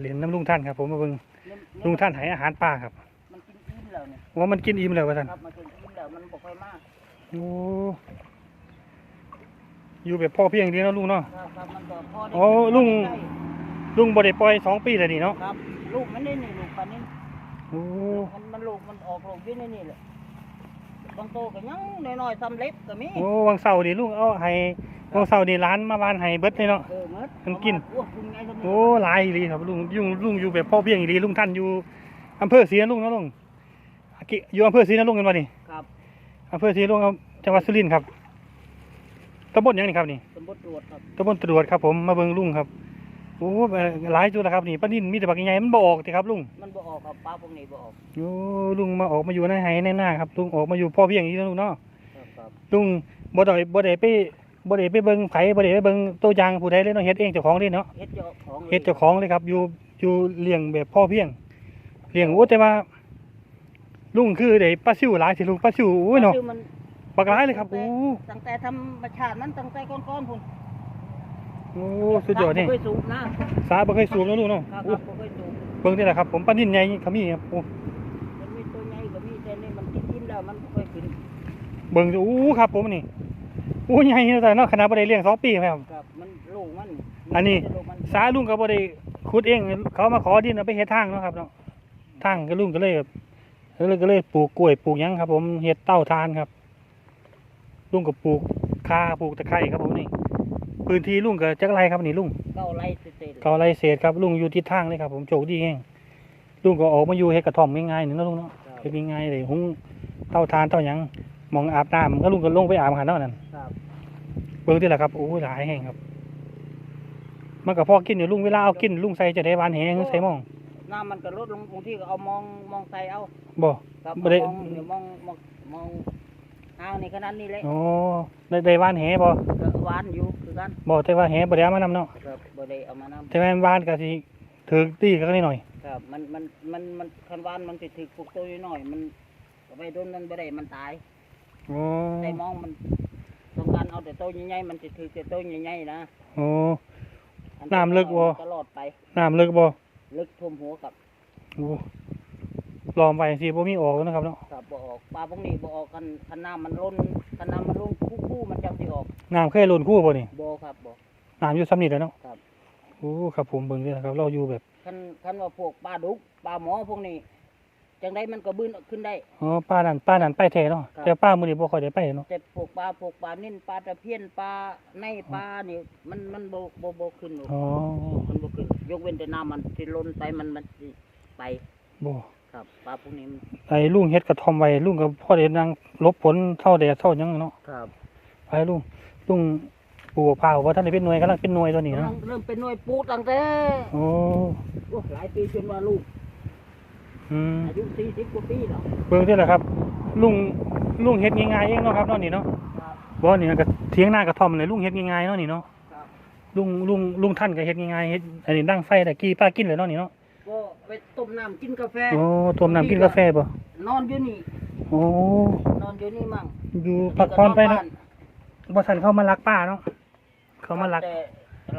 เหรียญน้ำลุงท่านครับ ผมมาเบิ่งลุงท่านให้อาหารปลาครับมันกินอิ่มแล้วเนี่ยว่ามันกินอิ่มแล้วว่าท่านครับมันกินอิ่มแล้วมันบ่ค่อยมากโอ้อยู่แบบพ่อเพียงดีเนาะลุงเนาะครับครับมันก็พอได้โอ้ลุงลุงบ่ได้ปล่อยสองปีแล้วนี่เนาะครับลูกมันนี่นี่ลูกปลานี่โอ้มันมันลูกมันออกลูกอยู่ในนี่แหละ บางโตก็ยังน้อยๆซ้ำเล็บก็มีโอ้วังเสาร์นี่ลุงเอาให้วังเสาร์นี่ร้านมาวานให้เบิดเลยเนาะ เออหมดมันกินโอ้คุณไงซ้ำโอ้หลายอีหลีครับลุงลุงลุงอยู่แบบพ่อเพียงอีหลีลุงท่านอยู่อำเภอศรีนรงค์เนาะลุงอากิอยู่อำเภอศรีนรงค์กันบ่นี่ครับอำเภอศรีนรงค์จังหวัดสุรินทร์ครับตำบลหยังนี่ครับนี่สมบูรณ์ตรวจครับตำบลตรวจครับผมมาเบิ่งลุงครับ โอ้เอ่อหลายจุดแล้วครับนี่ป้านินมีแต่บักใหญ่ๆมันบ่ออกติครับลุงมันบ่ออกครับปลาพวกนี้บ่ออกโอ้ลุงมาออกมาอยู่ในไห้ในหน้าครับลุงออกมาอยู่พ่อเพียงอย่างนี้นะลุงเนาะครับครับลุงบ่ได้บ่ได้ไปบ่ได้ไปเบิ่งไผบ่ได้ไปเบิ่งตัวอย่างผู้ใดเลยเนาะเฮ็ดเองเจ้าของเลยเนาะเฮ็ดเจ้าของลยเฮ็ดเจ้าของเลยครับอยู่อยู่เลี้ยงแบบพ่อเพียงเลี้ยงโอ้แต่ว่า ลุงคือได้ปลาซิวหลายสิลุงปลาซิวโอ้ยเนาะคือมันบักหลายเลยครับโอ้ตั้งแต่ธรรมชาติมันตั้งแต่ก้อนๆพุ่นโอ้สุดยอดนี่บ่เคยสูบนะสาบ่เคยสูบแล้วลุงเนาะครับคโอ้รับบ่เคยสูบเบิ่งนี่แหละครับ ผมปลานินใหญ่เขามีครับโอ้มันมีตัวใหญ่ก็มีแต่นี่มันกินอิ่มแล้วมันบ่ค่อยขึ้นเบิ่งดูโอ้ครับ ผมนี่โอ้ใหญ่แต่เนาะขนาดบ่ได้เลี้ยงสองปีไหมครับครับมันลูกมันอันนี้ลูกมันสาลุงก็บ่ได้ขุดเอง เขามาขอดินเอาไปเฮ็ดทางเนาะครับเนาะทางก็ลุงก็เลยแบบก็เลยก็เลยปลูกกล้วยปลูกหยังครับ ผมเฮ็ดเต้าทานครับลุงก็ปลูกคาปลูกตะไคร้ครับผมนี่ พื้นที่ลุงก็จักไรครับนี่ลุงเก้าไร่เศษๆเกาไรเศษครับลุงอยู่ทิศทางเลยครับ ผมโชคดีแฮงลุงก็ออกมาอยู่เฮ็ดกระท่อมง่ายๆนี่เนาะลุงเนาะครับเฮ็ดง่ายๆเลยหุงเต้าทานเต้าหยังหมองอาบน้ำก็ลุงก็ลงไปอาบหันเนาะนั่นครับเบิ่งที่ละครับโอ้ยหลายแห้งครับมันก็พอกินอยู่ลุงเวลาเอากินลุงใส่จะได้หวานแหงใส่หมอง น้ำมันก็ลดลงบางทีก็เอามองมองใส่เอาบ่ครับบ่ได้ มองเดี๋ยวมองมองมอง อ่างนี่ขนาดนี้เลยอ๋อได้ได้หวานแหบ่ก็หวานอยู่คือกันบ่แต่ว่าแหบ่ได้เอามานำเนาะครับบ่ได้เอามานำแต่แม่นหวานก็สิถึกตีกันนิดหน่อยครับมันมันมันมันคันหวานมันสิถึกพวกตัวน้อยๆมันเอาไปโดนมันบ่ได้มันตายอ๋อแต่มองมันต้องการเอาแต่ตัวใหญ่ๆมันสิถึกแต่ตัวใหญ่ๆนะอ๋ออัน้ำลึกบ่ตลอดไปน้ำลึกบ่ลึกท่วมหัวกับโอ้ ลอมไว้สิบ่มีออกนะครับเนาะกับบ่ออกปลาพวกนี้บ่ออกคันคันน้ำมันล้นคันน้ำมันล้นคู่ๆมันจังสิออกน้ำเคยล้นคู่บ่นี่บ่ครับบ่น้ำอยู่ซ้ำนี่แหล้วเนาะครับโอ้ครับผมเบิ่งนี่นะครับ เราอยู่แบบคันคันว่าพวกปลาดุกปลาหมอพวกนี้จังไดมันก็บื้นขึ้นได้ อ๋อป้านั่นป้านั่นไปแท้เนาะครับ แต่ป้ามื้อนี้บ่ค่อยได้ไปเนาะแต่พวกปลาพวกปลานิ่นปลาตะเพียนปลาในปลานี่มันมันบ่บ่บ่ขึ้นหรอกอ๋อมันบ่ขึ้นยกเว้นแต่น้ำมันที่ล้นไปมันมันสิไปบ่ ครับปลาพวกนี้มันไอ้ลุงเฮ็ดกระท่อมไว้ลุงก็พอได้นั่งหลบฝนเท่าแดดเท่าหยังเนาะครับไปลุงลุงปลูกมะพร้าวว่าท่านได้เป็นหน่วยกำลังเป็นหน่วยตัวนี้กำลัเนาะงเริ่มเป็นหน่วยปลูกตั้งแต่โอ้โอ้หลายปีจนว่าลูกอืมอายุ40กว่าปีแล้วเบิ่งเด้อล่ะครับ ลุงลุงเฮ็ดง่ายๆเองเนาะครับเนาะนี่เนาะครับ บ่นี่ก็เถียงหน้ากระท่อมเลยลุงเฮ็ดง่ายๆเนาะนี่เนาะครับ ลุงลุงลุงท่านก็เฮ็ดง่ายๆเฮ็ดอันนี้ดังไฟตะกี้ป้ากินเลยเนาะนี่เนาะ ก็ไปต้มน้ำกินกาแฟโอ้ต้มน้ำกินกาแฟบ่นอนอยู่นี่โอ้นอนอยู่นี่มั่งอยู่พักผ่อนไปเนาะบ่ทันเข้ามารักป้าเนาะเขามารักแต่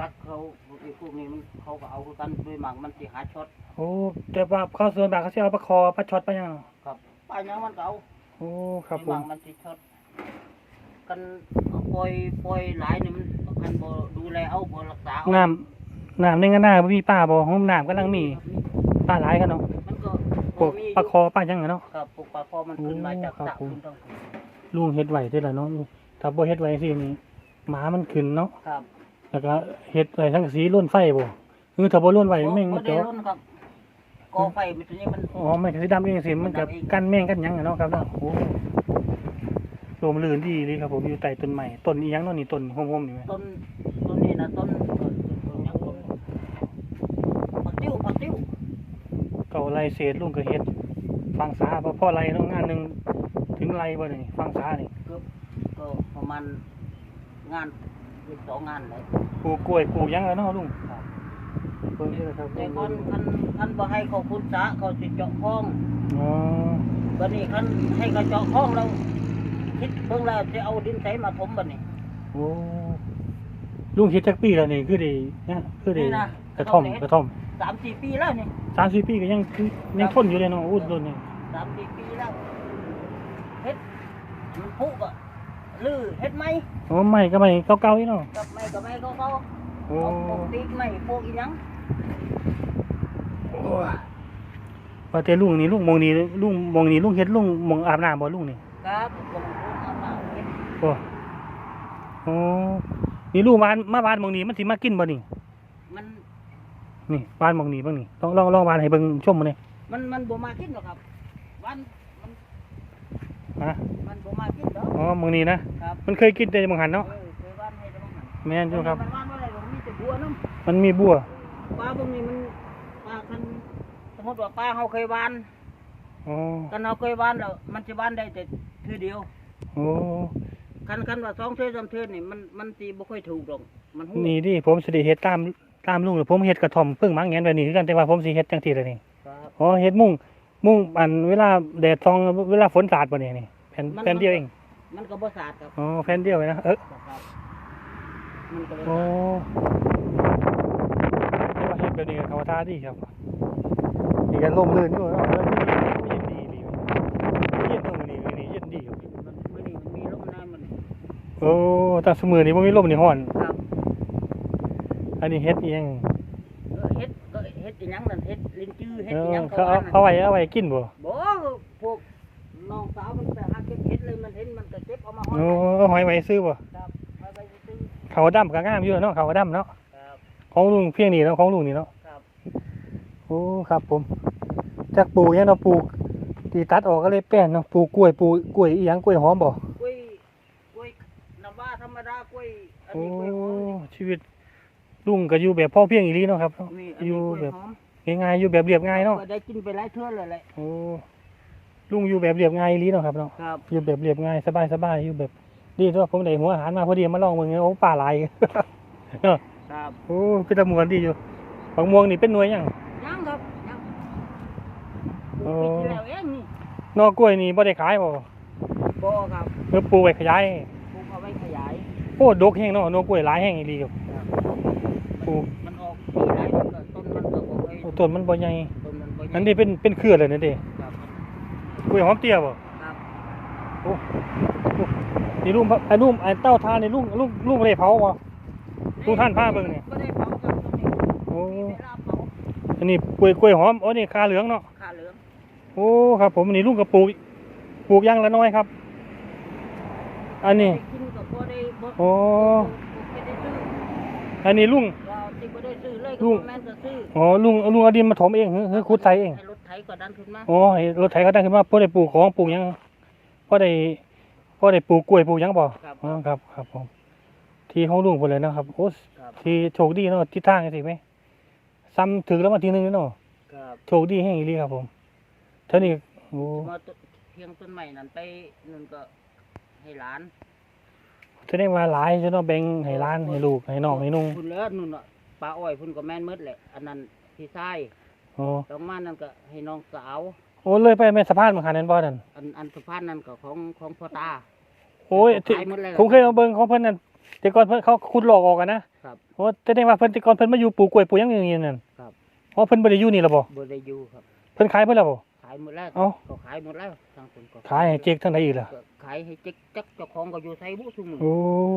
รักเขาไอ้พวกนี้มันเขาก็เอาคือกันด้วยหมักมันสิหาช็อตโอ้แต่ว่าเขาส่วนมากเขาสิเอาปลาคอปลาช็อตไปหยังเนาะครับปลาหยังมันก็เอาโอ้ครับผหมัมกมันสิช็อตกันเอาปล่อยปล่อยหลายนี่มันกันบ่ดูแลเอาบ่รักษาเอาน้ำ น้ำในกระนาบ่มีป้าบ่ห้องน้ำกำลังมีป้าหลายกันเนาะมันก็พวกมีปลาคอปลาหยังอะเนาะครับพวกปลาคอมันขึ้นมาจากโอ้ครัสระบผมขึ้นต้องลุงเฮ็ดไว้เด้อล่ะเนาะลุงถ้าบ่เฮ็ดไว้สินี่หมามันขึ้นเนาะครับแล้วก็เฮ็ดไว้ทั้งสีล้นไฟบ่คือถ้าบ่ล้นไว้แม่งบ่มันได้จะรุ่นครับกอไฟมันตัวนี้มันอ๋อแม่งก็สิดำเองสิมันก็กันแม่งกันหยังอะเนาะครับเนาะโอ้ลมลื่นดีเลยครับผมอยู่ใต้ต้นไม้ต้นอีหยังเนาะนี่ต้นโฮมๆนี่แหมต้นต้นนี้นะต้นเอ่อต้นหยังต้นผักติ้วผักติ้ว เก่าไรเศษลุงก็เฮ็ดฟังษาบ่พอไรเนาะงานหนึงถึงไรบ่นี่ฟังษานี่ก็ก็ประมาณงานอีกสองงานเลยปลูกกล้วยปลูกหยังแล้วเนาะลุงเบิ่งนี่แหละครับแต่ก่อนคันคันบ่ให้เขาพุทธะเขาสิเจาะคลองอ๋อบัดนี้คันให้เขาเจาะคลองเราคิดเบิ่งแล้วจะเอาดินใสมาถมบัดนี้โอ้ลุงเฮ็ดจักปีแล้วนี่คือได้นะคือได้นี่นะกระท่อมกกระระท่ท่ออมม สามสี่ปีแล้วนี่สามสี่ปีก็ยังยังทนอยู่เลยเนาะอู้โดนนี่สามสี่ปีแล้วเฮ็ดมันพุก็ลื้อเฮ็ดไหมโอ้ไม่ก็ไม่เก่าๆอีเนาะกับไม่กับไม่เขาเขาโอ้เอาพวกติ๊กไม่พวกอีหยังโอ้ยว่าแต่ลุงนี่ลุงมองนี่ลุงมองนี่ลุงเฮ็ดลุงมองอาบน้ำบ่ลุงนี่ครับผมผมเอามาเฮ็ดโอ้โอ้นี่ลุงบ้านมาบ้านมองนี่มันสิมากินบ่นี่มัน นี่บ้านมองนี่เบิ่งนี่ลองลองลองบ้านให้เบิ่งชมมื้อนี่มันมันบ่มากินหรอกครับวันมันฮะมันบ่มากินดอกอ๋อมองนี่นะครับมันเคยกินแต่มองหันเนาะเออเคยวันให้แต่บ่หันแม่นอยู่ครับ มันวันบ่ได้หรอกมีแต่บัวน้ำมันมีบัวปลาพวกนี้มันปลาคันสมมติว่าปลาเขาเคยวานอ๋อกันเขาเคยวานแล้วมันจะวานได้แต่ทีเดียวโอ้คันคันว่าสองเทื่อสามเทื่อนี่มันมันตีบ่ค่อยถูกหรอกมันหู้นี่ดิผมสิได้เฮ็ดตาม ตามลุงหรือผมเฮ็ดกระท่อมเพิ่งมังแงนไว้นี่คือกันแต่ว่าผมสิเฮ็ดจังซี่ล่ะนี่ครับอ๋อเฮ็ดมุ้งมุ้งอันเวลาแดดทองเวลาฝนสาดบ่เนี่ยนี่แผ่นมัน แผ่นเดียวเองมันก็บ่สะอาดครับอ๋อแผ่นเดียวเองนะเออครับมันก็บ่โอ้สะอาดเรียกว่าเฮ็ดแบบนี้ก็เขาท่าดีครับนี่ก็ล่มลื่นอยู่เนาะเออเย็นดีดีเย็นตรงนี้นี่เย็นดีครับมันมื้อนี้มันมีลมน้ำมันโอ้แต่สมือนี้บ่มีลมนี่ฮ้อนครับ อันนี้เฮ็ดอีหยังเออเฮ็ดก็เฮ็ดอีหยังนั่นเฮ็ดลิ้นจื้อเฮ็ดเออีอหยังเขาเอาว่เอาไว้เอาไว้กินบ่บ่พวกน้องสาวมันไปหาเก็บเฮ็ดเลยมันเห็นมันก็เก็บเอามาฮ้อนโอ้เอาหอยไว้ซื้อบ่ครับไว้ไปซื้อเขาดำก็งามอยู่เนาะเขาดำเนาะครับของลุงเพียงนี่เนาะของลุงนี่เนาะ ครับโอ้ ครับผม จากปลูกเนี่ยเนาะปลูกที่ตัดออกก็เลยแป้นเนาะปลูกกล้วยปลูกกล้วยอีหยังกล้วยหอมบ่กล้วยกล้วยน้ำว้าธรรมดากล้วยอันโอ้นี้กล้วยหอมชีวิต ลุงก็อยู่แบบพ่อเพียงอีหลีเนาะครับ นี่อันอนี้ยู่กล้วยแบบหอมง่ายๆอยู่แบบเรียบง่ายเนาะก็ได้กินไปหลายเทื่อเลยแหละโอ้ลุงอยู่แบบเรียบง่ายอีหลีเนาะครับเนาะครับอยู่แบบเรียบง่ายสบายๆอยู่แบบดีตัวผมได้หัวอาหารมาพอดีมาลองเบิ่งเนี่ยโอ้ป่าหลายเนาะครับโอ้เป็นตะมวนดีอยู่บางม่วงนี่เป็นหน่วยหยัง ยังครับยังโอ้ปีที่แล้วเองนี่นอกกล้วยนี่บ่ได้ขายบ่บ่ครับเออปลูกไว้ขยายปลูกเอาไว้ขยาย โอ้ดกแห้งเนาะนอกกล้วยหลายแห้งอีหลีครับครับ ปลูกมันออกปีหลายต้นก็ต้นมันก็บ่ค่อยโอ้ต้นมันบ่ใหญ่ต้นมันบ่ใหญ่อันนี้เป็นเป็นเครือเลยนะเด้ครับกล้วยหอมเตี้ยบ่ครับโอ้โอ้นี่ลุงไอ้ลุงไอ้เต้าทานนี่ลุงลุงลุงบ่ได้เผาบ่ ทุกท่านพาเบิ่งนี่บ่ได้เผาครับตรงนี้โอ้มีเวลาเผาอันนี้กล้วยกล้วยหอมโอ้นี่คาเหลืองเนาะ ขาเหลืองโอ้ครับผมอันนี้ลุงก็ปลูกปลูกอย่างละน้อยครับ อันนี้ ได้กินก็บ่ได้บ่โอ้ บ่ได้ซื้ออันนี้ลุง ลยลุก็งบ่แม่นจะซื้ออ๋อลุงลุงเอาดินมาถมเองหรือหรือขุดใส่เองให้รถไถก็ดันขึ้นมาอ๋อให้รถไถเขาได้ขึ้นมาพอได้ปลูกของปลูกหยังพอได้พอได้ปลูกกล้วยปลูกหยังบ่ครับอ๋อครับครับผมที่ของลุงพุ่นเลยนะครับโอ้ครับที่โชคดีเนาะที่ทางจังซี่ไหมซ้ำถึงแล้วมาทีนึงเนาะครับโชคดีแห่งอีหลีครับผมเท่านี้โอ้มาต้นเพียงต้นใหม่นั่นไปนั่นก็ให้หลานแสดงว่าหลายจะต้องแบ่งให้ร้านให้ลูกให้น้องให้นุ่งพุ่นแล้วนู่นน่ะ ปลาอ้อยพุ่นก็แม่นหมดแหละ อันนั้นพี่ชายโอ้ต่อมานั่นก็ให้น้องสาว โอ้เลยไปแม่สะพานมาขนาดนั้นบ่นั่นอันอันสุพรรณนั่นก็ของของพ่อตา โอ้ยที่ขายหมดเลยเหรอผมเคยเอาเบิ่งของเพิ่นนั่นแต่ก่อนเพิ่นเขาขุดหลอกออกกันนะครับโอ้แสดงว่าเพิ่นแต่ก่อนเพิ่นมาอยู่ปลูกกล้วยปลูกหยังอย่างนี้นั่นครับอ๋อเพิ่นบ่ได้อยู่นี่ล่ะบ่บ่ได้อยู่ครับ เพิ่นขายเพิ่นแล้วบ่ขายหมดแล้วเอ้า ก็ขายหมดแล้วทางคนก็ขายให้เจ๊กทางใดอีกล่ะก็ขายให้เจ๊กจักเจ้าของก็อยู่ไสบุซุมื้อโอ้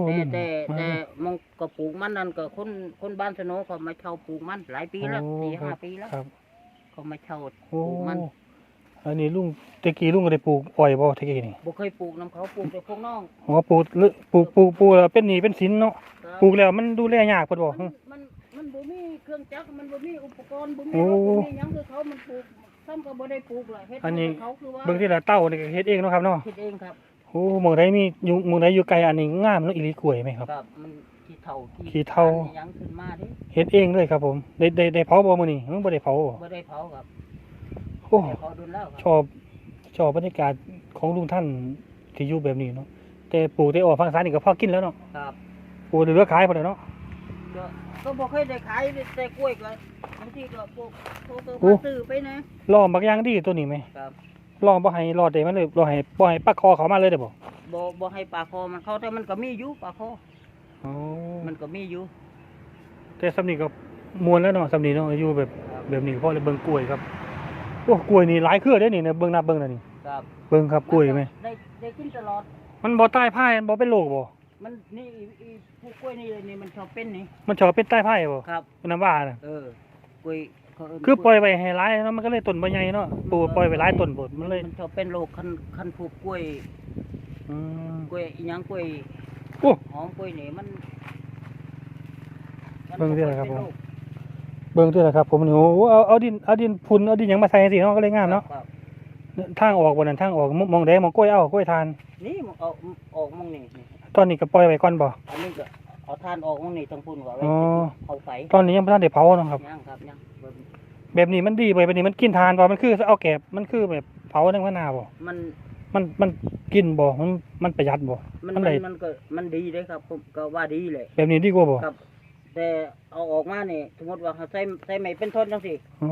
แต่แต่แต่มองก็ปลูกมันนั่นก็คนคนบ้านสโนเขามาเช่าปลูกมันหลายปีแล้วโอ้สี่คห้ารับปีแล้วครับเขามาเช่าโอ้ปลูกมันอันนี้ลุงตะกี้ลุงก็ได้ปลูกอ้อยบ่ตะกี้นี่บ่เคยปลูกน้ำเขาปลูกแต่พวกน้องอ๋อปลูกลึปลูกปลูกปลูกแล้วเป็นหนี้เป็นสินเนาะครับปลูกแล้วมันดูแลยากเพิ่นบ่ มันมันมันบ่มีเครื่องจักรมันบ่มีอุปกรณ์บ่มีโอ้รถบ่มีหยังคือเขามันปลูก ซ้ำก็บ่ได้ปลูกล่ะเฮ็ดอันนี้ ให้เขาคือว่าเบิ่งที่ละเต้านี่ก็เฮ็ดเองเนาะครับเนาะคิดเองครับโอ้หมองใดมีอยู่หมองใดอยู่ไกลอันนี้งามเนาะอีหลีกล้วยไหมครับ ครับมันขี้เถ้าขี้เถ้า อันหยังขึ้นมาเด้เฮ็ดเองเลยครับผมได้ได้ได้เผาบ่มื้อนี้มันบ่ได้เผาบ่บ่ได้เผาครับโอ้ แต่เขาดุนแล้วคชรับอบชอบบรรยากาศของลุงท่านที่อยู่แบบนี้เนาะแต่ปลูกได้ออกฟังสารนี่ก็พอกินแล้วเนาะครับปลูกเหลือขายพอแล้วเนาะ ก็ก็บ่เคยได้ขายแต่กล้วยก็บางทีก็พวกโทรโอ้มาซื้อไปนะล้อมบักอย่างดีตัวนี้ไหมครับล้อมบ่ให้รอดได้มันเลยบ่ให้บ่ให้ปักคอเขามาเลยได้บ่บ่บ่ให้ปลาคอมันเข้าแต่มันก็มีอยู่ปลาคออ๋อมันก็มีอยู่แต่สำนี้ก็มวนแล้วเนาะสำนี้เนาะอยู่แบบครับแบบนี้พอเลยเบิ่งกล้วยครับโอ้กล้วยนี่หลายเครือเด้อนี่นะเบิ่งนับเบิ่งน่ะนี่ครับเบิ่งครับกล้วยไหมได้ได้กินตลอดมันบ่ใต้ไผ่มันบ่เป็นโรคบ่ มันนี่อีอีผู้กล้วยนี่เลยนี่มันชอบเป็นนี่ มันชอบเป็นใต้ไผ่บ่ครับน้ำว่าน่ะเออกล้วยเขาเนคือปล่อยไว้ให้หลายเนาะมันก็เลยต้นบ่ใหญ่เนาะปลูกปล่อยไว้หลายต้นโพดมันเลยมันชอบเป็นโรคคันคันผูกกล้วยอืม กล้วยอีหยังกล้วยโอ้หอมกล้วยนี่มันมันเบิ่งสิล่ะครับเป็นผมโเบิ่งด้วยนะครับผมนี่โอ้โหเอาเอาดินเอาดินพุ่นเอาดินหยังมาใส่จังซี่เนาะก็เลยงามเนาะครับทางออกบ่นั่นทางออกมมองแดงมองกล้วยเอากล้วยทาน นี่มันเอาออกมั่งนี่นี่ ตอนนี้ก็ปล่อยไว้ก่อนบ่ อันนี้ก็เอาทานออกมั่งนี่ทั้งพุ่นก็เอาไว้อ๋อเอาไฟตอนนี้ยังบ่ทันได้เผาเนาะครับยังครับยังเบิ่งแบบนี้มันดีไปแบบนี้มันกินทานบ่ มันคือเอาแกบมันคือแบบเผาในพนาบ่ มันมันมันกินบ่ มันมันประหยัดบ่ มันมันมันได้มันก็มันดีเลยครับผมก็ว่าดีเลย แบบนี้ดีกว่าบ่ครับ แต่เอาออกมานี่สมมติว่าเขาใส่ใส่ไม้เป็นท่อนจังสิ อ๋อ